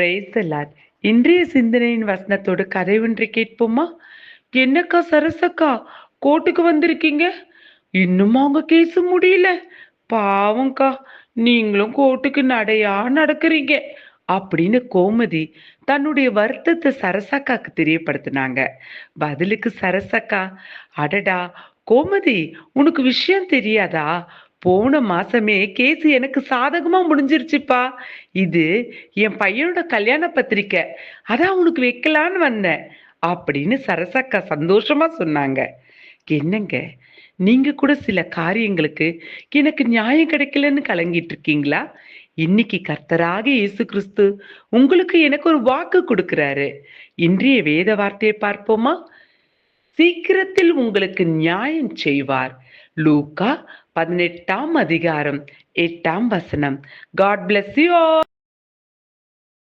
பிரேசலார் இன்றைய சிந்தனையின் வசனத்தோடு கதை ஒன்று கேட்போமா? என்னக்கா சரசக்கா? கோர்ட்டுக்கு வந்திருக்கீங்க? இன்னும் அவங்க கேஸ் முடியல. பாவம்க்கா நீங்களும் கோர்ட்டுக்கு நடையா நடக்கிறீங்க? அப்படின்னு கோமதி தன்னுடைய வருத்தத்தை சரசக்காக்கு தெரியப்படுத்தினாங்க. பதிலுக்கு சரசக்கா அடடா கோமதி உனக்கு விஷயம் தெரியாதா? போன மாசமே கேஸ் எனக்கு சாதகமா முடிஞ்சிருச்சுப்பா. இது என் பையனோட கல்யாண பத்திரிக்கை. அதான் உனக்கு வைக்கலான்னு வந்தேன். அப்படின்னு சரசக்கா சந்தோஷமா சொன்னாங்க. என்னங்க? நீங்க கூட சில காரியங்களுக்கு எனக்கு நியாயம் கிடைக்கலன்னு கலங்கிட்டு இருக்கீங்களா? இன்னைக்கு கர்த்தராக இயேசு கிறிஸ்து உங்களுக்கு எனக்கு ஒரு வாக்கு கொடுக்கிறாரு. இன்றைய வேத வார்த்தையை பார்ப்போமா? சீக்கிரத்தில் உங்களுக்கு நியாயம் செய்வார். லூக்கா பதினெட்டாம் அதிகாரம் எட்டாம் வசனம். God bless you